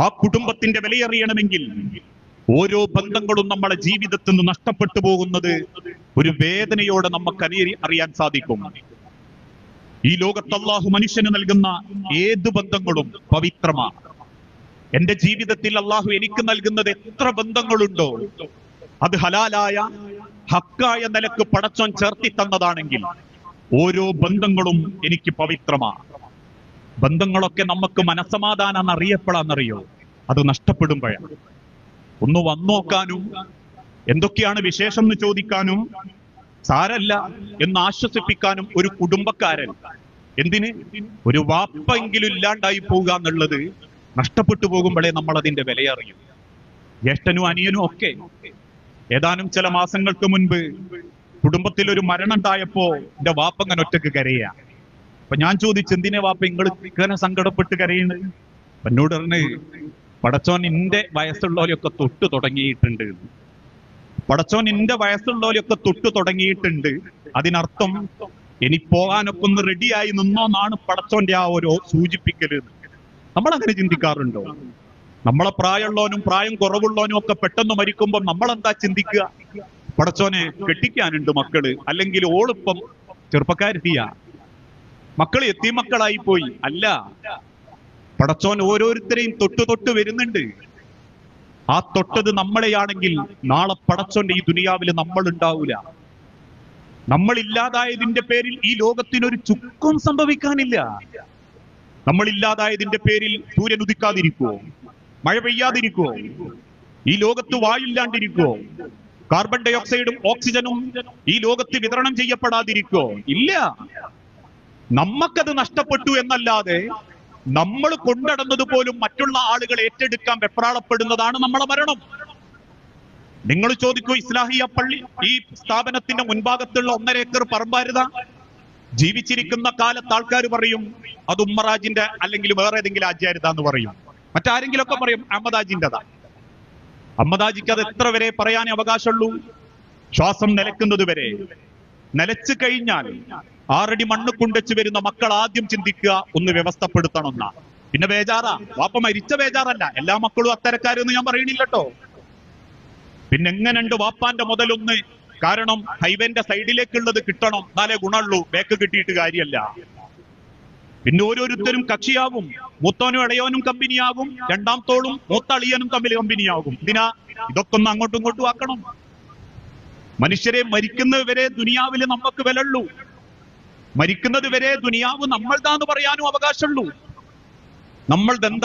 ആ കുടുംബത്തിന്റെ വിലയറിയണമെങ്കിൽ ഓരോ ബന്ധങ്ങളും നമ്മളെ ജീവിതത്തിൽ നിന്ന് നഷ്ടപ്പെട്ടു പോകുന്നത് ഒരു വേദനയോടെ നമുക്ക് അറി- അറിയാൻ സാധിക്കും. ഈ ലോകത്ത് അള്ളാഹു മനുഷ്യന് നൽകുന്ന ഏത് ബന്ധങ്ങളും പവിത്രമാണ്. എന്റെ ജീവിതത്തിൽ അള്ളാഹു എനിക്ക് നൽകുന്നത് എത്ര ബന്ധങ്ങളുണ്ടോ അത് ഹലാലായ ഹക്കായ നിലയ്ക്ക് പടച്ചോൻ ചേർത്തി തന്നതാണെങ്കിൽ ഓരോ ബന്ധങ്ങളും എനിക്ക് പവിത്രമാണ്. ബന്ധങ്ങളൊക്കെ നമുക്ക് മനസ്സമാധാനം അറിയപ്പെടാന്നറിയോ? അത് നഷ്ടപ്പെടുമ്പോഴാണ്. ഒന്ന് വന്നോക്കാനും എന്തൊക്കെയാണ് വിശേഷം എന്ന് ചോദിക്കാനും സാരല്ല എന്ന് ആശ്വസിപ്പിക്കാനും ഒരു കുടുംബക്കാരൻ എന്തിന്? ഒരു വാപ്പെങ്കിലും ഇല്ലാണ്ടായി പോവുക എന്നുള്ളത് നഷ്ടപ്പെട്ടു പോകുമ്പോഴേ നമ്മൾ അതിന്റെ വിലയറിയും. ജ്യേഷ്ഠനും അനിയനും ഒക്കെ ഏതാനും ചില മാസങ്ങൾക്ക് മുൻപ് കുടുംബത്തിൽ ഒരു മരണം ഉണ്ടായപ്പോ എന്റെ വാപ്പങ്ങൻ ഒറ്റയ്ക്ക് കരയാ? അപ്പൊ ഞാൻ ചോദിച്ചു എന്തിനെ വാപ്പ നിങ്ങൾ ഇങ്ങനെ സങ്കടപ്പെട്ട് കരയുന്നത് എന്നോട് പറഞ്ഞ് പടച്ചോൻ നിന്റെ വയസ്സുള്ളവരെയൊക്കെ തൊട്ട് തുടങ്ങിയിട്ടുണ്ട്. പടച്ചോൻ ഇന്റെ വയസ്സുള്ളവരെയൊക്കെ തൊട്ട് തുടങ്ങിയിട്ടുണ്ട്. അതിനർത്ഥം ഇനി പോകാനൊക്കെ ഒന്ന് റെഡിയായി നിന്നോന്നാണ് പടച്ചോന്റെ ആ ഒരു സൂചിപ്പിക്കൽ. നമ്മൾ അങ്ങനെ ചിന്തിക്കാറുണ്ടോ? നമ്മളെ പ്രായമുള്ളവനും പ്രായം കുറവുള്ളവനും ഒക്കെ പെട്ടെന്ന് മരിക്കുമ്പോൾ നമ്മൾ എന്താ ചിന്തിക്കുക? പടച്ചോനെ കെട്ടിക്കാനുണ്ട് മക്കൾ. അല്ലെങ്കിൽ ഓളിപ്പം ചെറുപ്പക്കാരിയാ മക്കൾ എത്തി മക്കളായി പോയി. അല്ല. പടച്ചോൻ ഓരോരുത്തരെയും തൊട്ട് തൊട്ട് വരുന്നുണ്ട്. ആ തൊട്ടത് നമ്മളെയാണെങ്കിൽ നാളെ പടച്ചോന്റെ ഈ ദുനിയാവിൽ നമ്മൾ ഉണ്ടാവൂല നമ്മൾ ഇല്ലാതായതിന്റെ പേരിൽ ഈ ലോകത്തിനൊരു ചുക്കും സംഭവിക്കാനില്ല. നമ്മൾ ഇല്ലാതായതിന്റെ പേരിൽ സൂര്യൻ ഉദിക്കാതിരിക്കുവോ? മഴ പെയ്യാതിരിക്കുവോ? ഈ ലോകത്ത് വായില്ലാണ്ടിരിക്കുവോ കാർബൺ ഡയോക്സൈഡും ഓക്സിജനും ഈ ലോകത്ത് വിതരണം ചെയ്യപ്പെടാതിരിക്കോ ഇല്ല. നമ്മക്കത് നഷ്ടപ്പെട്ടു എന്നല്ലാതെ നമ്മൾ കൊണ്ടടന്നത് പോലും മറ്റുള്ള ആളുകൾ ഏറ്റെടുക്കാൻ വെപ്രാളപ്പെടുന്നതാണ് നമ്മളെ മരണം. നിങ്ങൾ ചോദിക്കൂ ഇസ്ലാഹിയ പള്ളി ഈ സ്ഥാപനത്തിന്റെ മുൻഭാഗത്തുള്ള ഒന്നര ഏക്കർ പറമ്പാരുത? ജീവിച്ചിരിക്കുന്ന കാലത്ത് ആൾക്കാർ പറയും അത് ഉമ്മറാജിന്റെ അല്ലെങ്കിൽ വേറെ ഏതെങ്കിലും ആചാര്യത എന്ന് പറയും. മറ്റാരെങ്കിലും ഒക്കെ പറയും അഹമ്മദാജിന്റെതാ അഹമ്മദാജിക്ക് അത് എത്ര വരെ പറയാനേ അവകാശമുള്ളൂ? ശ്വാസം നിലക്കുന്നത് വരെ നിലച്ചു കഴിഞ്ഞാൽ ആറടി മണ്ണ് കുണ്ടച്ചു വരുന്ന മക്കൾ ആദ്യം ചിന്തിക്കുക ഒന്ന് വ്യവസ്ഥപ്പെടുത്തണമെന്ന പിന്നെ ബേജാറാ. വാപ്പ മരിച്ച ബേജാറല്ല. എല്ലാ മക്കളും അത്തരക്കാരെന്ന് ഞാൻ പറയണില്ലട്ടോ. പിന്നെ എങ്ങനെയുണ്ട് വാപ്പാന്റെ മുതലൊന്ന്? കാരണം ഹൈവേന്റെ സൈഡിലേക്കുള്ളത് കിട്ടണം. എന്നാലേ ഗുണമുള്ളൂ. ബേക്ക് കിട്ടിയിട്ട് കാര്യമല്ല പിന്നെ ഓരോരുത്തരും കക്ഷിയാകും. മൂത്തോനും ഇളയോനും കമ്പനിയാകും. രണ്ടാം തോളും മൂത്തളിയനും തമ്മിൽ കമ്പനിയാകും. ഇതിനാ ഇതൊക്കെ ഒന്ന് അങ്ങോട്ടും ഇങ്ങോട്ടും ആക്കണം. മനുഷ്യരെ മരിക്കുന്നവരെ ദുനിയാവിൽ നമുക്ക് വിലള്ളൂ മരിക്കുന്നത് വരെ ദുനിയാവ് നമ്മൾതാന്ന് പറയാനും അവകാശമുള്ളൂ. നമ്മൾ എന്താ